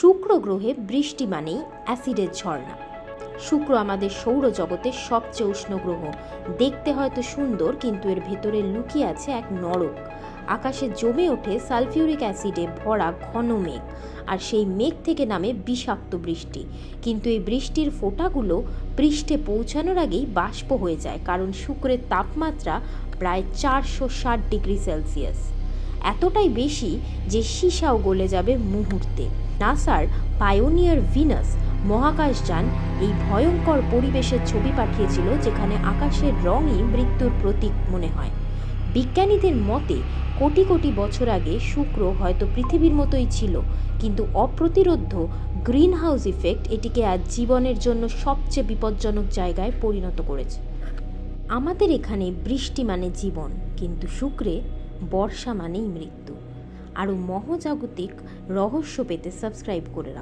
শুক্র গ্রহে বৃষ্টি মানেই অ্যাসিডের ঝর্ণা। শুক্র আমাদের সৌরজগতের সবচেয়ে উষ্ণ গ্রহ। দেখতে হয়তো সুন্দর, কিন্তু এর ভেতরে লুকিয়ে আছে এক নরক। আকাশে জমে ওঠে সালফিউরিক অ্যাসিডে ভরা ঘন মেঘ, আর সেই মেঘ থেকে নামে বিষাক্ত বৃষ্টি। কিন্তু এই বৃষ্টির ফোঁটাগুলো পৃষ্ঠে পৌঁছানোর আগেই বাষ্প হয়ে যায়, কারণ শুক্রের তাপমাত্রা প্রায় চারশো ষাট ডিগ্রি সেলসিয়াস। এতটাই বেশি যে সীসাও গলে যাবে মুহূর্তে। নাসার পায়োনিয়ার ভিনাস মহাকাশযান এই ভয়ঙ্কর পরিবেশের ছবি পাঠিয়েছিল যেখানে আকাশের রঙই মৃত্যুর প্রতীক মনে হয়। বিজ্ঞানীদের মতে, কোটি কোটি বছর আগে শুক্র হয়তো পৃথিবীর মতোই ছিল, কিন্তু অপ্রতিরোধ্য গ্রিন হাউস ইফেক্ট এটিকে আজ জীবনের জন্য সবচেয়ে বিপজ্জনক জায়গায় পরিণত করেছে। আমাদের এখানে বৃষ্টি মানে জীবন, কিন্তু শুক্রে বর্ষা মানেই মৃত্যু। আরও মহজাগতিক রহস্য পেতে সাবস্ক্রাইব করে রাখুন।